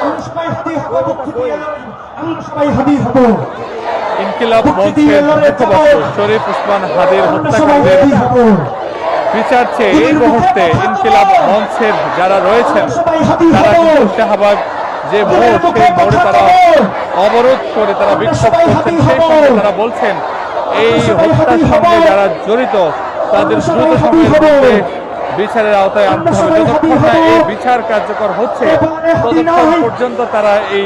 আমরা সবাই হাদি হব মুক্তি দিয়ে আমরা সবাই হাদি হব। ইনকিলাব মঞ্চের মুখপাত্র শরীফ উসমান হাদির হত্যাকাণ্ডের বিচার চেয়ে এই মুহূর্তে ইনকিলাব মঞ্চের যারা রয়েছেন আমরা সবাই হাদি তারা কিন্তু শাহবাগ যে মোড় সেই মোড়ে তারা অবরোধ করে তারা বিক্ষোভ করছেন সেই সঙ্গে তারা বলছেন এই হত্যার সঙ্গে যারা জড়িত তাদের দ্রুত সময়ের মধ্যে বিচারের আওতায় আনতে হবে। যতক্ষণ না এই বিচার কার্যকর হচ্ছে ততক্ষণ পর্যন্ত তারা এই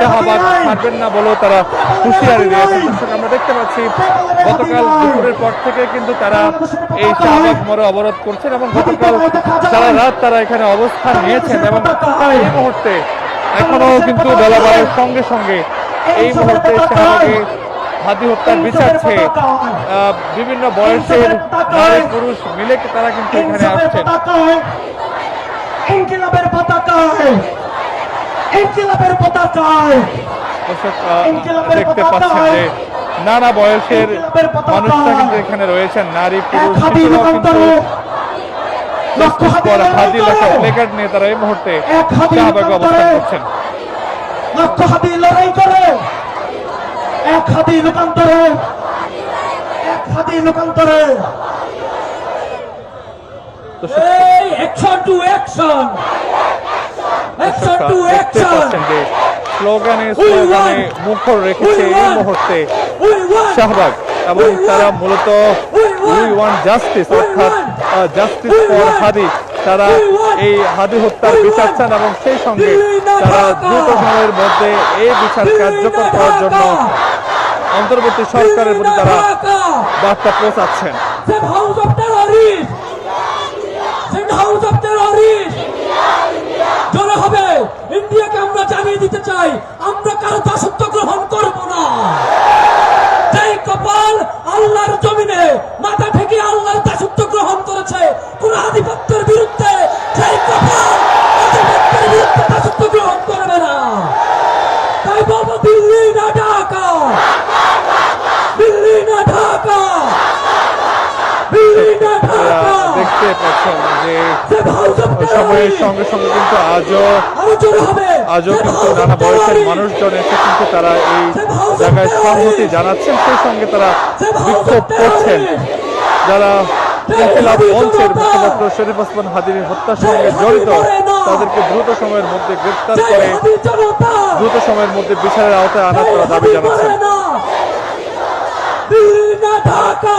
শাহবাগ ছাড়বেন না বলেও তারা হুঁশিয়ারি দিয়েছেন। দর্শক আমরা দেখতে পাচ্ছি গতকাল দুপুরের পর থেকে কিন্তু তারা এই শাহবাগ মোড়ে অবরোধ করছেন এবং গতকাল সারা রাত তারা এখানে অবস্থান নিয়েছেন এবং এই মুহূর্তে এখনও কিন্তু বেলা বাড়ার সঙ্গে সঙ্গে এই মুহূর্তে শাহবাগে হাতি হত্যার বিচার চেয়ে আহ, বিভিন্ন বয়সের পুরুষ মিলে তারা কিন্তু এখানে আসছেন। ইনকিলাবের পতাকায় ইনকিলাবের পতাকায় দেখতে পাচ্ছেন যে নানা বয়সের মানুষরা কিন্তু এখানে রয়েছেন নারী পুরুষ হাতি লক্ষ লড়াই লেখা করে। প্লেকার্ড নিয়ে তারা এই মুহূর্তে এক হাতি শাহবাগে অবস্থান করছেন। লক্ষ হাতি লড়াই করে। এক হাতি লোকান্তরে এক হাতি লোকান্তরে দর্শক, action to action action to action স্লোগানে স্লোগানে মুখর রেখেছে এই মুহূর্তে। শাহবাগ এবং তারা মূলত উই ওয়ান জাস্টিস অর্থাৎ জাস্টিস ফর হাদি। তারা এই হাদি হত্যার বিচার চান এবং সেই সঙ্গে তারা দ্রুত সময়ের মধ্যে এই বিচার কার্যকর করার জন্য অন্তর্বর্তী সরকারের প্রতি তারা বার্তা পৌঁছাচ্ছেন। House of terrorists! জোরে হবে। ইন্ডিয়াকে আমরা জানিয়ে দিতে চাই, আমরা কারও দাসত্ব গ্রহণ করব না। যেই কপাল আল্লাহর জমিনে, মাথা থেকে আল্লাহর দাসত্ব গ্রহণ করেছে, কোন আধিপত্যের বিরুদ্ধে সেই কপাল আধিপত্যের বিরুদ্ধে দাসত্ব গ্রহণ করবে না। তাই বলব, দিল্লি না ঢাকা দিল্লি না ঢাকা দিল্লি না আপনারা ঢাকা দেখতে পাচ্ছেন যে সময়ের সঙ্গে সঙ্গে কিন্তু আজও আজও কিন্তু নানা বয়সের মানুষজন এসে কিন্তু তারা এই জায়গায় সংহতি জানাচ্ছেন সেই সঙ্গে তারা বিক্ষোভ করছেন। যারা ইনকিলাব মঞ্চের মুখপাত্র শরীফ ওসমান হাদির হত্যার সঙ্গে জড়িত তাদেরকে দ্রুত সময়ের মধ্যে গ্রেফতার করে দ্রুত সময়ের মধ্যে বিচারের আওতায় আনার তারা দাবি জানাচ্ছেন। ঢাকা।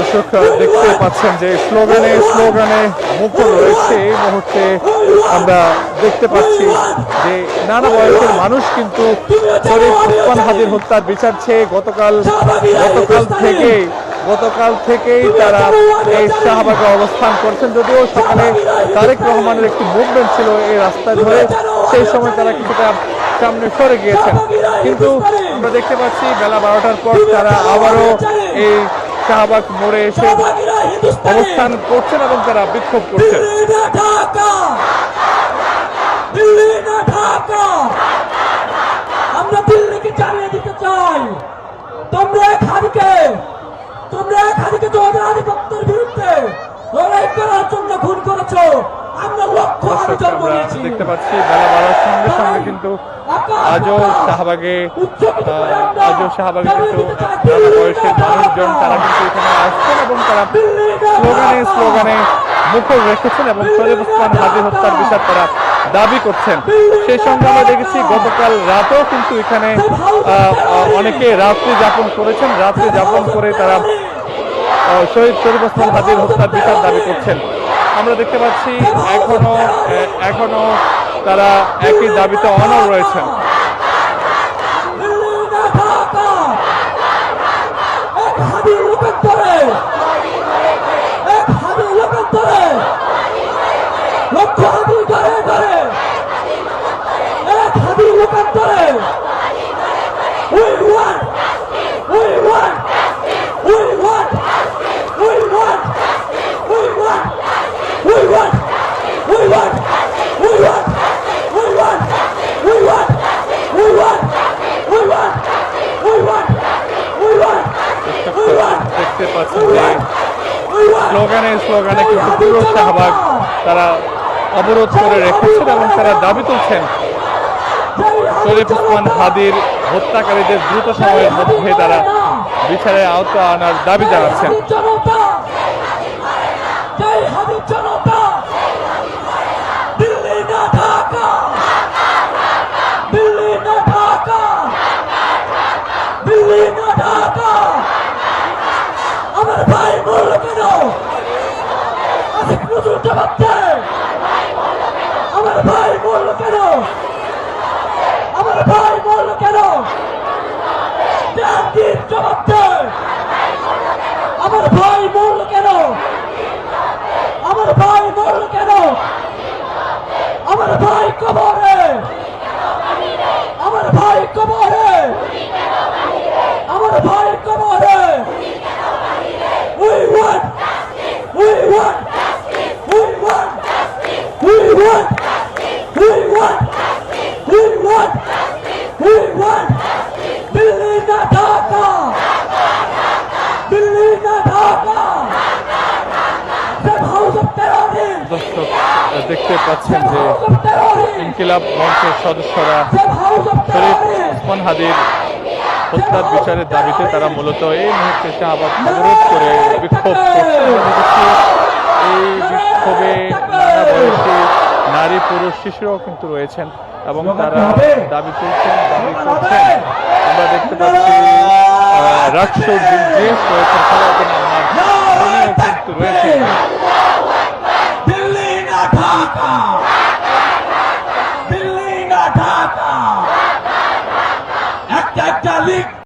দর্শক দেখতে পাচ্ছেন যে স্লোগানে স্লোগানে মুখর রয়েছে এই মুহূর্তে। আমরা দেখতে পাচ্ছি যে নানা বয়সের মানুষ কিন্তু হাদির হত্যার বিচার চেয়ে গতকাল গতকাল থেকে গতকাল থেকেই তারা এই শাহবাগে অবস্থান করছেন। যদিও সকালে তারেক রহমানের একটি মুভমেন্ট ছিল এই রাস্তা ধরে, সেই সময় তারা কিছুটা সামনে সরে গিয়েছেন। কিন্তু আমরা দেখতে পাচ্ছি বেলা বারোটার পর তারা আবারও এই শাহবাগ মোড়ে এসে অবস্থান করছেন এবং তারা বিক্ষোভ করছেন। আমরা দিল্লিকে জানিয়ে দিতে চাই। তোমরা তোমরা তোমাদের আধিপত্যের বিরুদ্ধে লড়াই করার জন্য খুন করেছ আমরা লক্ষ জন্ম নিয়েছি। দেখতে পাচ্ছি বেলা বাড়ার সঙ্গে সঙ্গে কিন্তু আজও শাহবাগে আজও শাহবাগে কিন্তু নানা মানুষজন তারা কিন্তু এখানে আসছেন এবং তারা স্লোগানে স্লোগানে মুখর রেখেছেন এবং শরীফ ওসমান হাজির হত্যার বিচার তারা দাবি করছেন। সেই সঙ্গে আমরা দেখেছি গতকাল রাতেও কিন্তু এখানে অনেকে রাত্রি যাপন করেছেন। রাত্রি যাপন করে তারা শহীদ শরীফ ওসমান হাজির হত্যার বিচার দাবি করছেন। আমরা দেখতে পাচ্ছি এখনও এখনও তারা একই দাবিতে অনড় রয়েছেন। স্লোগানে স্লোগানে কিন্তু পুরো শাহবাগ তারা অবরোধ করে রেখেছেন এবং তারা দাবি তুলছেন শরীফ উসমান হাদির হত্যাকারীদের দ্রুত সময়ের মধ্যে তারা বিচারে আওতা আনার দাবি জানাচ্ছেন জনতা জয় হাবিব জনতা দিল্লি না ঢাকা দিল্লি না ঢাকা দিল্লি না ঢাকা আমার ভাই বলল কেন আসিফ নজরুল জবাব দেয় আমার ভাই বলল কেন আমার ভাই বলল কেন জাতির জবাব দেয় আমার ভাই মরল কেন আমার ভাই মরল কেন? আমার ভাই কবরে আমার ভাই কবরে আমার ভাই কবরে We want, we want, we want, we want, we want, we want, we want, Delhi না ঢাকা দিল্লি না Dhaka That house of terrorism! দর্শক দেখতে পাচ্ছেন যে! ইনকিলাব মঞ্চের সদস্যরা শরীফ! ওসমান হাদির হত্যার বিচারের দাবিতে তারা মূলত এই মুহূর্তে শাহবাগ অবরোধ করে বিক্ষোভ এই বিক্ষোভে নানা বয়সী নারী পুরুষ শিশুরাও কিন্তু রয়েছেন এবং তারা দাবি তুলছেন দাবি করছেন আমরা দেখতে পাচ্ছি রাষ্ট্র রয়েছেন কিন্তু রয়েছেন